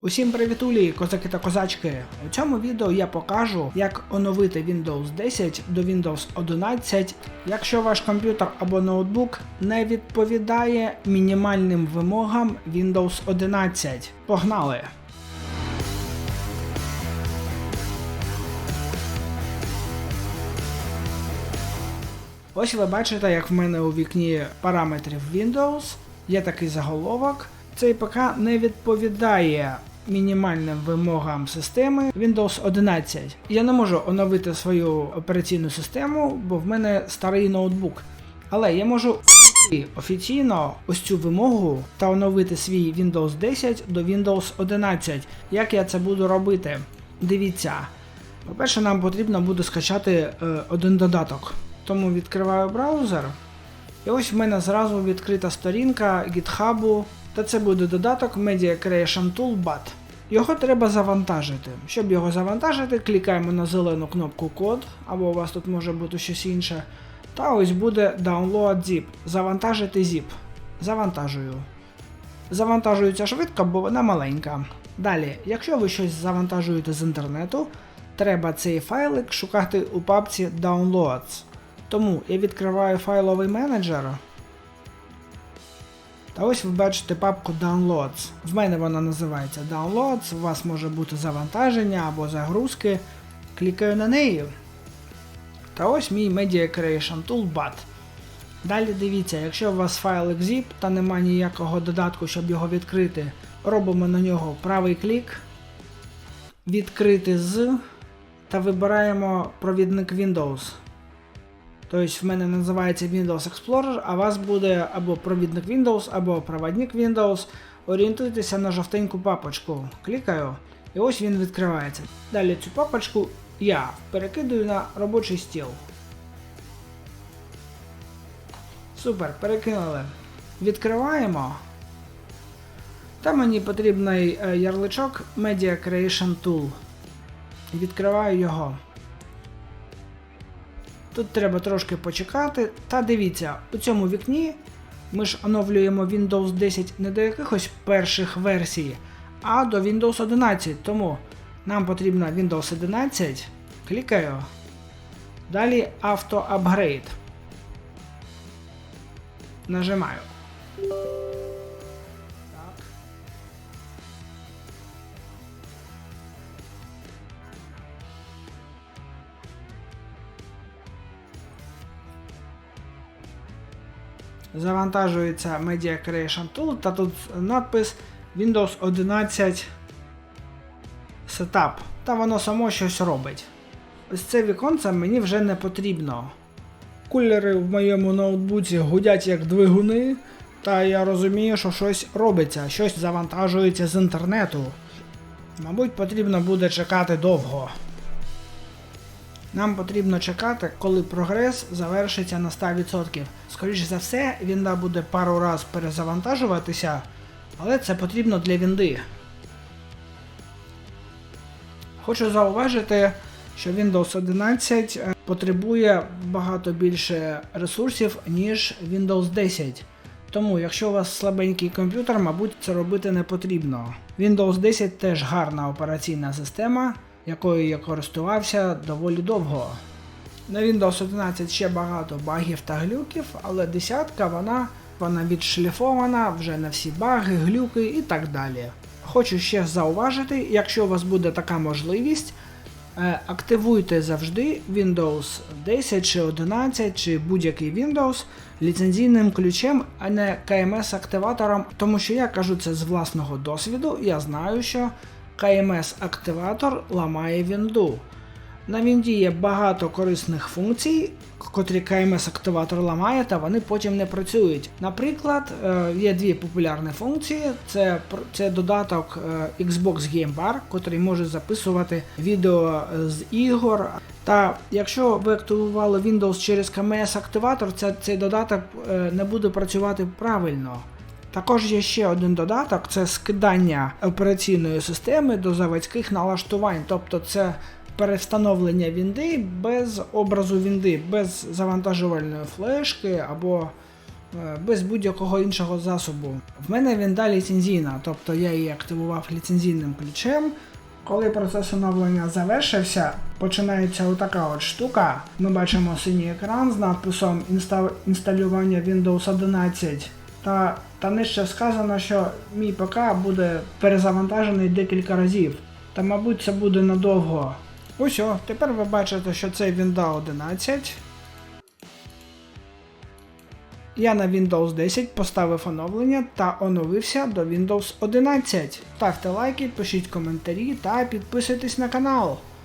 Усім привітулі, козаки та козачки! У цьому відео я покажу, як оновити Windows 10 до Windows 11, якщо ваш комп'ютер або ноутбук не відповідає мінімальним вимогам Windows 11. Погнали! Ось ви бачите, як в мене у вікні параметрів Windows є такий заголовок. Цей ПК не відповідає мінімальним вимогам системи Windows 11. Я не можу оновити свою операційну систему, бо в мене старий ноутбук. Але я можу офіційно ось цю вимогу та оновити свій Windows 10 до Windows 11. Як я це буду робити? Дивіться. По-перше, нам потрібно буде скачати е, один додаток. Тому відкриваю браузер. І ось в мене зразу відкрита сторінка GitHub, та це буде додаток Media Creation Tool BAT. Його треба завантажити. Щоб його завантажити, клікаємо на зелену кнопку код, або у вас тут може бути щось інше. Та ось буде Download Zip. Завантажити zip. Завантажую. Завантажується швидко, бо вона маленька. Далі, якщо ви щось завантажуєте з інтернету, треба цей файлик шукати у папці Downloads. Тому я відкриваю файловий менеджер. Та ось ви бачите папку Downloads. В мене вона називається Downloads, у вас може бути завантаження або загрузки. Клікаю на неї. Та ось мій Media Creation Tool BAT. Далі дивіться, якщо у вас файлик zip та немає ніякого додатку, щоб його відкрити, робимо на нього правий клік, відкрити з та вибираємо провідник Windows. Тобто в мене називається Windows Explorer, а у вас буде або провідник Windows, або проводник Windows. Орієнтуйтеся на жовтеньку папочку. Клікаю, і ось він відкривається. Далі цю папочку я перекидую на робочий стіл. Супер, перекинули. Відкриваємо. Та мені потрібний е, ярличок Media Creation Tool. Відкриваю його. Тут треба трошки почекати. Та дивіться, у цьому вікні ми ж оновлюємо Windows 10 не до якихось перших версій, а до Windows 11. Тому нам потрібно Windows 11. Клікаю. Далі Auto Upgrade. Нажимаю. Завантажується Media Creation Tool та тут надпис Windows 11 Setup. Та воно само щось робить. Ось це віконце мені вже не потрібно. Кулери в моєму ноутбуці гудять як двигуни, та я розумію, що щось робиться, щось завантажується з інтернету. Мабуть, потрібно буде чекати довго. Нам потрібно чекати, коли прогрес завершиться на 100%. Скоріше за все, вінда буде пару раз перезавантажуватися, але це потрібно для вінди. Хочу зауважити, що Windows 11 е, потребує багато більше ресурсів, ніж Windows 10. Тому, якщо у вас слабенький комп'ютер, мабуть, це робити не потрібно. Windows 10 теж гарна операційна система, якою я користувався доволі довго. На Windows 11 ще багато багів та глюків, але десятка вона, вона відшліфована, вже на всі баги, глюки і так далі. Хочу ще зауважити, якщо у вас буде така можливість, е, активуйте завжди Windows 10 чи 11 чи будь-який Windows ліцензійним ключем, а не KMS-активатором, тому що я кажу це з власного досвіду, я знаю, що KMS-активатор ламає вінду. На Вінді є багато корисних функцій, котрі KMS-активатор ламає, та вони потім не працюють. Наприклад, е, є дві популярні функції: це, це додаток е, Xbox Game Bar, котрий може записувати відео е, з ігор. Та якщо ви активували Windows через KMS-активатор, це, цей додаток не буде працювати правильно. Також є ще один додаток це скидання операційної системи до заводських налаштувань, тобто це перевстановлення вінди без образу вінди, без завантажувальної флешки або е, без будь-якого іншого засобу. В мене вінда ліцензійна, тобто я її активував ліцензійним ключем. Коли процес оновлення завершився, починається отака от штука. Ми бачимо синій екран з надписом інсталювання Windows 11. Та, та нижче сказано, що мій ПК буде перезавантажений декілька разів. Та мабуть це буде надовго. Ось, о, тепер ви бачите, що це Windows 11. Я на Windows 10 поставив оновлення та оновився до Windows 11. Ставте лайки, пишіть коментарі та підписуйтесь на канал.